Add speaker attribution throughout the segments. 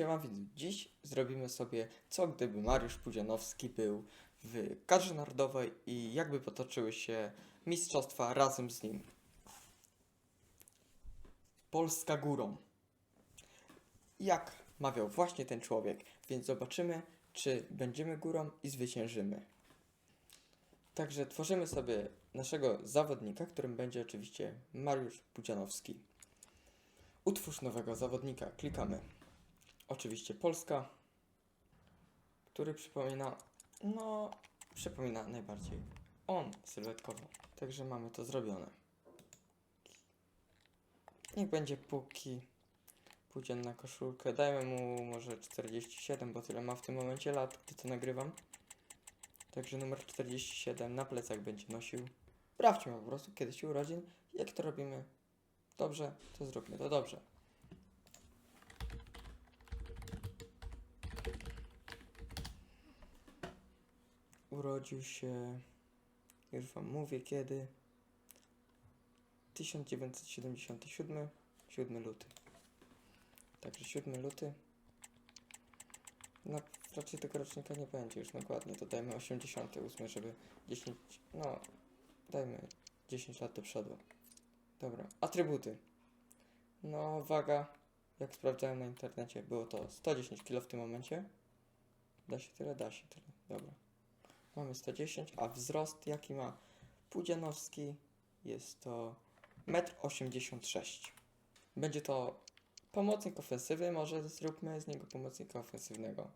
Speaker 1: Siema dziś zrobimy sobie co gdyby Mariusz Pudzianowski był w kadrze narodowej i jakby potoczyły się mistrzostwa razem z nim. Polska górą. Jak mawiał właśnie ten człowiek, więc zobaczymy, czy będziemy górą i zwyciężymy. Także tworzymy sobie naszego zawodnika, którym będzie oczywiście Mariusz Pudzianowski. Utwórz nowego zawodnika, klikamy oczywiście Polska, który przypomina, no, przypomina najbardziej on sylwetkowo. Także mamy to zrobione. Niech będzie póki pójdzie na koszulkę. Dajmy mu może 47, bo tyle ma w tym momencie lat, gdy to nagrywam. Także numer 47 na plecach będzie nosił. Sprawdźmy po prostu kiedyś urodzin. Jak to robimy dobrze, to zróbmy to dobrze. Urodził się, już wam mówię kiedy, 1977, 7 luty. Także 7 luty. No, raczej tego rocznika nie będzie już dokładnie, to dajmy 88, żeby 10, no, dajmy 10 lat do przodu. Dobra, atrybuty. No, waga, jak sprawdzałem na internecie, było to 110 kg w tym momencie. Da się tyle? Da się tyle. Dobra. Mamy 110, a wzrost jaki ma Pudzianowski jest to 1,86 m. Będzie to pomocnik ofensywy, może zróbmy z niego pomocnika ofensywnego.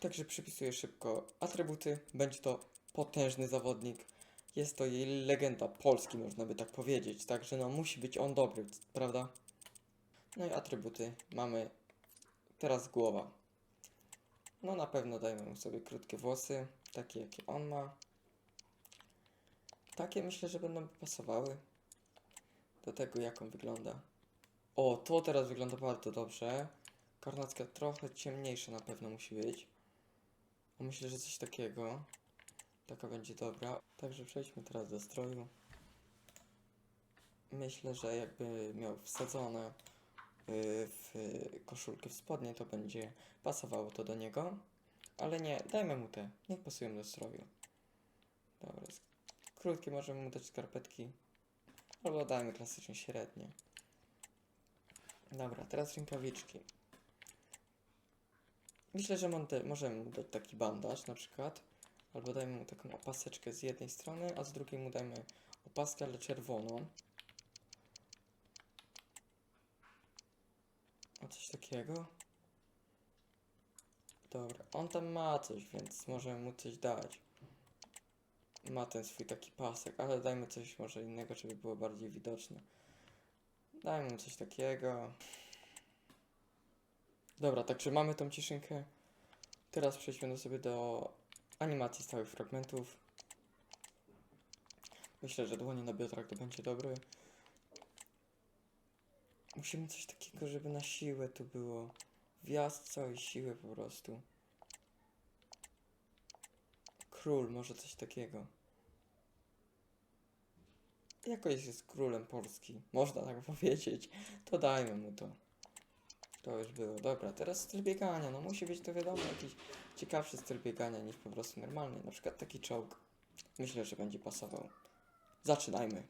Speaker 1: Także przypisuję szybko atrybuty. Będzie to potężny zawodnik. Jest to jej legenda Polski, można by tak powiedzieć. Także no musi być on dobry, prawda? No i atrybuty mamy teraz głowa. No na pewno dajmy mu sobie krótkie włosy, takie jakie on ma. Takie myślę, że będą pasowały do tego, jak on wygląda. O, to teraz wygląda bardzo dobrze. Karnacka trochę ciemniejsza na pewno musi być. Myślę, że coś takiego. Taka będzie dobra. Także przejdźmy teraz do stroju. Myślę, że jakby miał wsadzone w koszulkę w spodnie, to będzie pasowało to do niego. Ale nie, dajmy mu te. Niech pasują do stroju. Dobra, krótkie możemy mu dać skarpetki. Albo dajmy klasycznie średnie. Dobra, teraz rękawiczki. Myślę, że możemy mu dać taki bandaż na przykład. Albo dajmy mu taką opaseczkę z jednej strony, a z drugiej mu dajmy opaskę, ale czerwoną. Coś takiego? Dobra, on tam ma coś, więc możemy mu coś dać. Ma ten swój taki pasek, ale dajmy coś może innego, żeby było bardziej widoczne. Dajmy mu coś takiego. Dobra, także mamy tą ciszynkę. Teraz przejdźmy sobie do animacji stałych fragmentów. Myślę, że dłonie na biodrach to będzie dobre. Musimy coś takiego, żeby na siłę tu było. Wjazd całej siły po prostu. Król, może coś takiego. Jakoś jest królem Polski. Można tak powiedzieć. To dajmy mu to. To już było. Dobra, teraz styl biegania. No musi być to wiadomo jakiś ciekawszy styl biegania niż po prostu normalny. Na przykład taki czołg. Myślę, że będzie pasował. Zaczynajmy.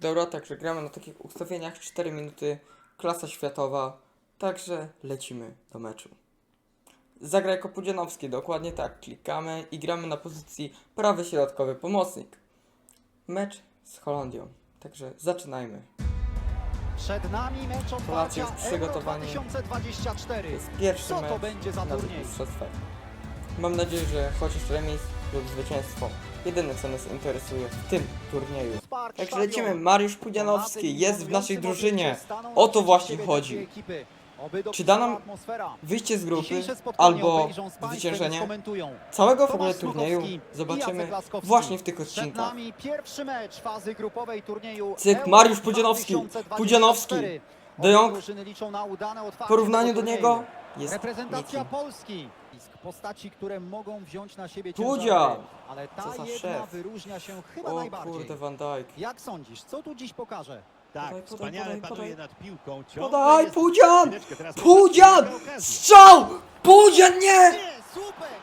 Speaker 1: Dobra, także gramy na takich ustawieniach 4 minuty, klasa światowa, także lecimy do meczu. Zagra jako Pudzianowski, dokładnie tak, klikamy i gramy na pozycji prawy środkowy pomocnik. Mecz z Holandią, także zaczynajmy.
Speaker 2: Przed nami mecz
Speaker 1: Polacy już przygotowani.
Speaker 2: Euro 2024.
Speaker 1: To jest pierwszy
Speaker 2: Co to
Speaker 1: mecz
Speaker 2: będzie za
Speaker 1: na
Speaker 2: turniej?
Speaker 1: mistrzostwach. Mam nadzieję, że chociaż remis lub zwycięstwo, jedyne co nas interesuje w tym turnieju. Także lecimy, Mariusz Pudzianowski jest w naszej drużynie. O to właśnie chodzi. Czy da nam. Wyjście z grupy albo zwyciężenie całego w ogóle turnieju zobaczymy właśnie w tych odcinkach. Cyk, Mariusz Pudzianowski,
Speaker 2: 2024.
Speaker 1: Pudzianowski, De Jong. W porównaniu do niego jest
Speaker 2: Reprezentacja. Polski. Postaci, które mogą wziąć na siebie
Speaker 1: Pudzia!
Speaker 2: ciężary, ale
Speaker 1: Co
Speaker 2: ta
Speaker 1: za
Speaker 2: jedna
Speaker 1: szef.
Speaker 2: wyróżnia się chyba
Speaker 1: O
Speaker 2: najbardziej.
Speaker 1: kurde, Van Dijk.
Speaker 2: Jak sądzisz, co tu dziś pokaże?
Speaker 3: Tak,
Speaker 1: Podaj, podaj,
Speaker 3: wspaniale
Speaker 1: podaj,
Speaker 3: panuje
Speaker 1: podaj.
Speaker 3: nad piłką. Ciągle
Speaker 1: Podaj,
Speaker 3: jest-
Speaker 1: Pudzian!
Speaker 3: Chwileczkę, teraz
Speaker 1: Pudzian! Strzał! Pudzian nie!
Speaker 2: Nie, słupek!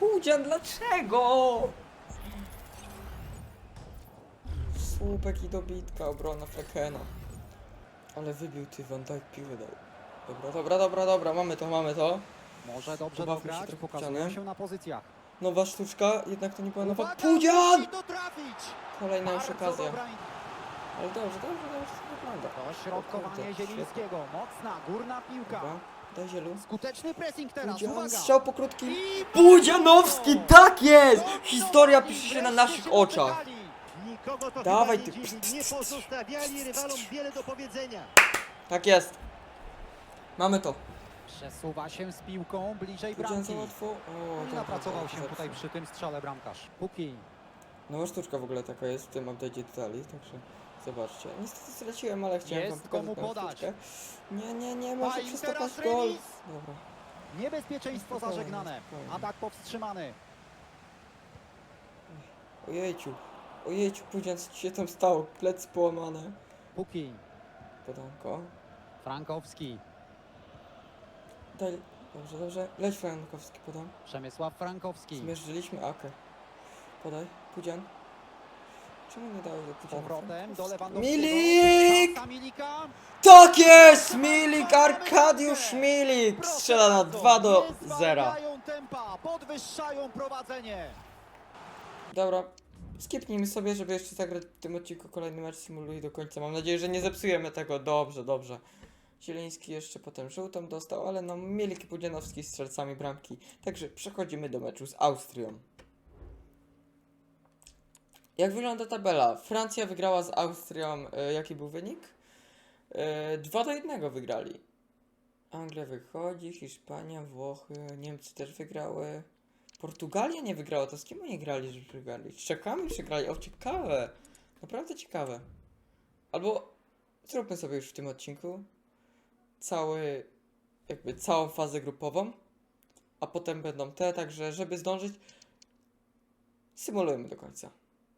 Speaker 1: Pudzian, dlaczego? Słupek i dobitka, obrona Frekena. Ale wybił ty, Van Dijk piłę dał. Dobra, dobra, dobra, dobra, mamy to, mamy to.
Speaker 2: Może dobrze
Speaker 1: Pobawmy się
Speaker 2: dograć,
Speaker 1: trochę
Speaker 2: pokazują się na pozycjach.
Speaker 1: Nowa sztuczka, jednak to nie była nowa. Pudzian!
Speaker 2: musi!
Speaker 1: Kolejna już
Speaker 2: Bardzo
Speaker 1: okazja.
Speaker 2: dobra
Speaker 1: Ale dobrze, dobrze, dobrze to wygląda.
Speaker 2: To środkowanie
Speaker 1: kurde,
Speaker 2: Zielińskiego. Mocna, górna piłka.
Speaker 1: Dobra, daj zielu.
Speaker 2: Skuteczny pressing teraz,
Speaker 1: Pudzian,
Speaker 2: uwaga!
Speaker 1: strzał po krótkim.
Speaker 2: I
Speaker 1: Pudzianowski, tak jest! Historia pisze się na naszych oczach.
Speaker 3: Nikogo to
Speaker 1: Dawaj ty.
Speaker 3: dziwi. Nie pozostawiali rywalom wiele do powiedzenia.
Speaker 1: Tak jest. Mamy to.
Speaker 2: Przesuwa się z piłką bliżej bramki.
Speaker 1: za łatwo. O,
Speaker 2: I napracował się tutaj przy tym strzale bramkarz. Puki.
Speaker 1: Nowa sztuczka w ogóle taka jest w tym update'cie detali, także zobaczcie. Niestety straciłem, ale chciałem
Speaker 2: Jest
Speaker 1: wam pokazać
Speaker 2: komu
Speaker 1: moją
Speaker 2: podać.
Speaker 1: sztuczkę. Nie, nie, nie, może
Speaker 2: i
Speaker 1: przestopać
Speaker 2: teraz
Speaker 1: gol.
Speaker 2: remis.
Speaker 1: Dobra.
Speaker 2: Niebezpieczeństwo
Speaker 1: Spokojnie,
Speaker 2: zażegnane.
Speaker 1: spokojnie.
Speaker 2: Atak powstrzymany.
Speaker 1: Ojejciu. Ojejciu, Pudzian, co ci się tam stało? Plec połamane.
Speaker 2: Puki.
Speaker 1: Podanko.
Speaker 2: Frankowski.
Speaker 1: Daj. Dobrze, dobrze. Leć Frankowski, podam.
Speaker 2: Przemysław Frankowski.
Speaker 1: Zmierzyliśmy Akę. Podaj. Pudzian. Czemu nie dałeś do Pudziana?
Speaker 2: powrotem do Lewandowskiego.
Speaker 1: Milik!
Speaker 2: Szansa Milika.
Speaker 1: Tak jest! Milik, Arkadiusz Milik!
Speaker 2: Proszę
Speaker 1: Strzela na
Speaker 2: bardzo,
Speaker 1: 2 do
Speaker 2: nie
Speaker 1: 0.
Speaker 2: zwalniają tempa, podwyższają prowadzenie.
Speaker 1: Dobra, skipnijmy sobie, żeby jeszcze zagrać w tym odcinku kolejny mecz symuluj do końca. Mam nadzieję, że nie zepsujemy tego. Dobrze, dobrze. Zieliński jeszcze potem żółtą dostał, ale no Milik i Pudzianowski strzelcami bramki. Także przechodzimy do meczu z Austrią. Jak wygląda tabela? Francja wygrała z Austrią. E, jaki był wynik? E, 2 do 1 wygrali. Anglia wychodzi, Hiszpania, Włochy, Niemcy też wygrały. Portugalia nie wygrała, to z kim oni grali, że wygrali? Z Czechami przegrali, o ciekawe. Naprawdę ciekawe. Albo zróbmy sobie już w tym odcinku cały, jakby całą fazę grupową, a potem będą te, także żeby zdążyć, symulujemy do końca.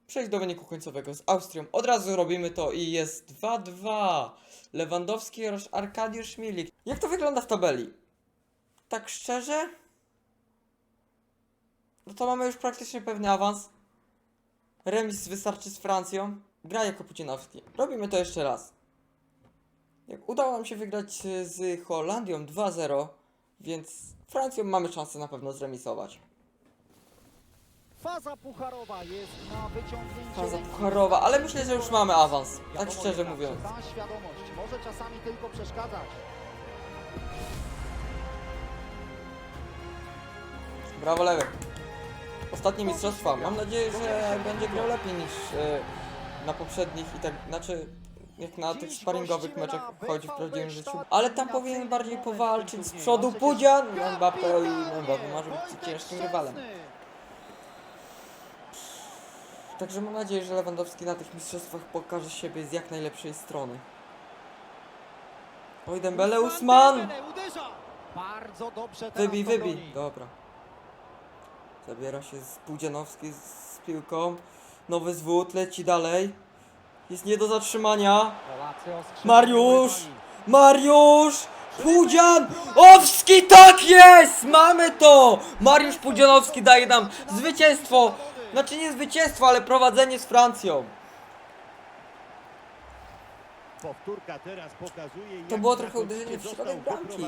Speaker 1: Przejść do wyniku końcowego z Austrią. Od razu robimy to i jest 2-2. Lewandowski oraz Arkadiusz Milik. Jak to wygląda w tabeli? Tak szczerze? No to mamy już praktycznie pewny awans. Remis wystarczy z Francją. Gra jako. Robimy to jeszcze raz. Jak udało nam się wygrać y, z Holandią 2-0, więc Francją mamy szansę na pewno zremisować.
Speaker 2: Faza pucharowa jest na wyciągnięcie.
Speaker 1: Faza pucharowa, ale myślę, że już mamy awans. Tak szczerze mówiąc.
Speaker 2: Ta świadomość może czasami tylko przeszkadzać.
Speaker 1: Brawo lewy. Ostatnie mistrzostwa. Mam nadzieję, że będzie grał lepiej niż e, na poprzednich i tak, znaczy jak na tych sparingowych meczach chodzi w prawdziwym życiu. Ale tam powinien bardziej powalczyć z przodu Pudzian, Mbappé i Mbappé może być ciężkim rywalem. Także mam nadzieję, że Lewandowski na tych mistrzostwach pokaże siebie z jak najlepszej strony. Oj, Dembele, Usman!
Speaker 2: Bardzo dobrze
Speaker 1: Wybij, wybij. Dobra. Zabiera się z Pudzianowski z, z piłką. Nowy zwód, leci dalej. Jest nie do zatrzymania. Mariusz! Mariusz! Pudzian! Owski, tak jest! Mamy to! Mariusz Pudzianowski daje nam zwycięstwo. Znaczy nie zwycięstwo, ale prowadzenie z Francją.
Speaker 3: Powtórka teraz pokazuje,
Speaker 1: To było trochę uderzenie w środek bramki.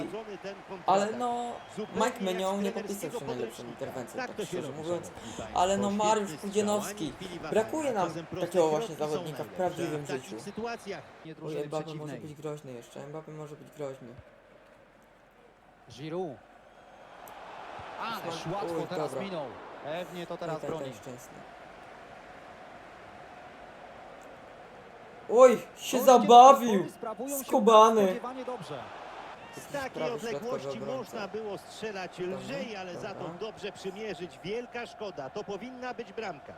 Speaker 1: Ale no, Mike Menion nie
Speaker 3: trenerskiego
Speaker 1: się najlepszą interwencją,
Speaker 3: Tak
Speaker 1: tak szczerze mówiąc. Ale no, Mariusz Pudzianowski. Brakuje nam takiego właśnie zawodnika w prawdziwym
Speaker 3: takich
Speaker 1: życiu.
Speaker 2: drużyny
Speaker 1: Mbappé może być groźny jeszcze. Mbappé może być groźny.
Speaker 2: Giroud. Ależ łatwo
Speaker 1: Oj,
Speaker 2: teraz minął. Pewnie to teraz
Speaker 1: Oj,
Speaker 2: broni.
Speaker 1: szczęsny. Oj, się zabawił! Skubany.
Speaker 3: z takiej odległości można było strzelać
Speaker 1: Dobra,
Speaker 3: lżej, ale za to dobrze przymierzyć. Wielka szkoda. To powinna być bramka.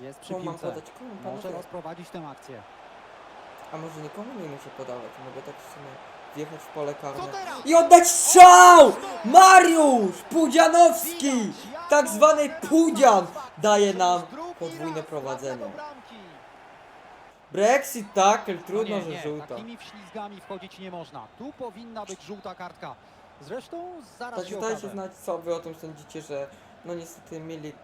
Speaker 2: Jest przy
Speaker 1: Komu mam
Speaker 2: piłce.
Speaker 1: podać? Komu
Speaker 2: Może rozprowadzić tę akcję.
Speaker 1: A może nikomu nie muszę podawać? Mogę tak w sumie wjechać w pole karne. I oddać strzał! Mariusz Pudzianowski! Tak zwany Pudzian daje nam podwójne prowadzenie. Brexit tackle, trudno,
Speaker 2: nie,
Speaker 1: że
Speaker 2: nie,
Speaker 1: żółta.
Speaker 2: takimi wślizgami wchodzić nie można. Tu powinna być żółta kartka. Zresztą zaraz
Speaker 1: Tak,
Speaker 2: się
Speaker 1: dajcie
Speaker 2: okaże.
Speaker 1: znać, co wy o tym sądzicie, że no niestety Milik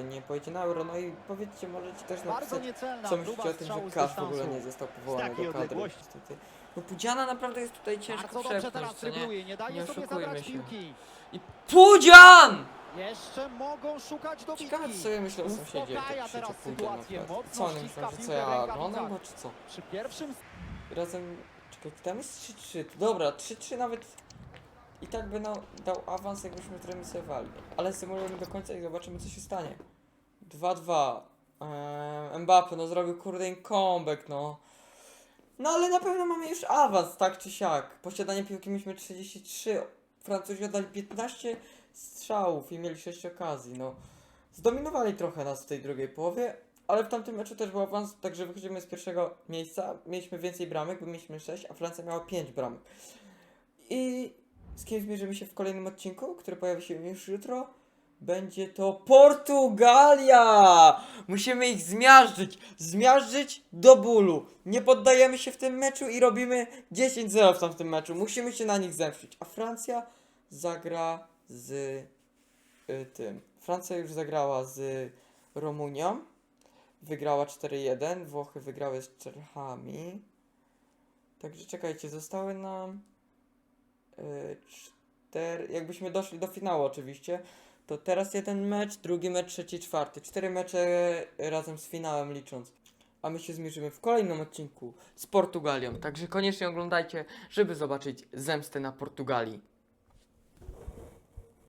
Speaker 1: e, nie pojedzie na euro, no i powiedzcie, możecie też
Speaker 2: Bardzo
Speaker 1: napisać,
Speaker 2: niecelna
Speaker 1: co myślicie
Speaker 2: próba
Speaker 1: o tym,
Speaker 2: strzału
Speaker 1: że
Speaker 2: z
Speaker 1: Kasz w ogóle nie został powołany
Speaker 3: takiej
Speaker 1: do kadry.
Speaker 3: odległości.
Speaker 1: Niestety. No Pudziana naprawdę jest tutaj ciężko
Speaker 2: Bardzo dobrze teraz
Speaker 1: przepchnąć, co nie?
Speaker 2: trybluje, nie daje
Speaker 1: Nie
Speaker 2: sobie
Speaker 1: oszukujmy
Speaker 2: zabrać
Speaker 1: się.
Speaker 2: piłki.
Speaker 1: I Pudzian!
Speaker 2: Jeszcze mogą szukać dobitki.
Speaker 1: Ciekawe co sobie myślą sąsiedzi, jak
Speaker 2: Uspokaja
Speaker 1: tak
Speaker 2: teraz
Speaker 1: krzyczą Pudzian
Speaker 2: sytuację,
Speaker 1: na przykład. Co oni myślą, że co
Speaker 2: w
Speaker 1: ja oglądam go, czy co?
Speaker 2: Przy pierwszym
Speaker 1: Razem, czekaj, tam jest 3-3, to dobra, 3-3 nawet i tak by no, dał awans, jakbyśmy zremisowali. Ale symulujemy do końca i zobaczymy, co się stanie. 2-2. Eee, Mbappe, no zrobił kurde comeback, no. No ale na pewno mamy już awans, tak czy siak. Posiadanie piłki mieliśmy 33, Francuzi oddali 15 strzałów i mieli 6 okazji, no. Zdominowali trochę nas w tej drugiej połowie, ale w tamtym meczu też był awans, także wychodzimy z pierwszego miejsca. Mieliśmy więcej bramek, bo mieliśmy 6, a Francja miała 5 bramek. I z kim zmierzymy się w kolejnym odcinku, który pojawi się już jutro? Będzie to Portugalia! Musimy ich zmiażdżyć, zmiażdżyć do bólu. Nie poddajemy się w tym meczu i robimy 10-0 w tamtym meczu. Musimy się na nich zemścić. A Francja zagra z y, tym. Francja już zagrała z Rumunią. Wygrała 4-1. Włochy wygrały z Czechami. Także czekajcie, zostały nam y, cztery. Jakbyśmy doszli do finału, oczywiście. To teraz jeden mecz, drugi mecz, trzeci, czwarty. Cztery mecze razem z finałem licząc. A my się zmierzymy w kolejnym odcinku z Portugalią. Także koniecznie oglądajcie, żeby zobaczyć zemstę na Portugalii.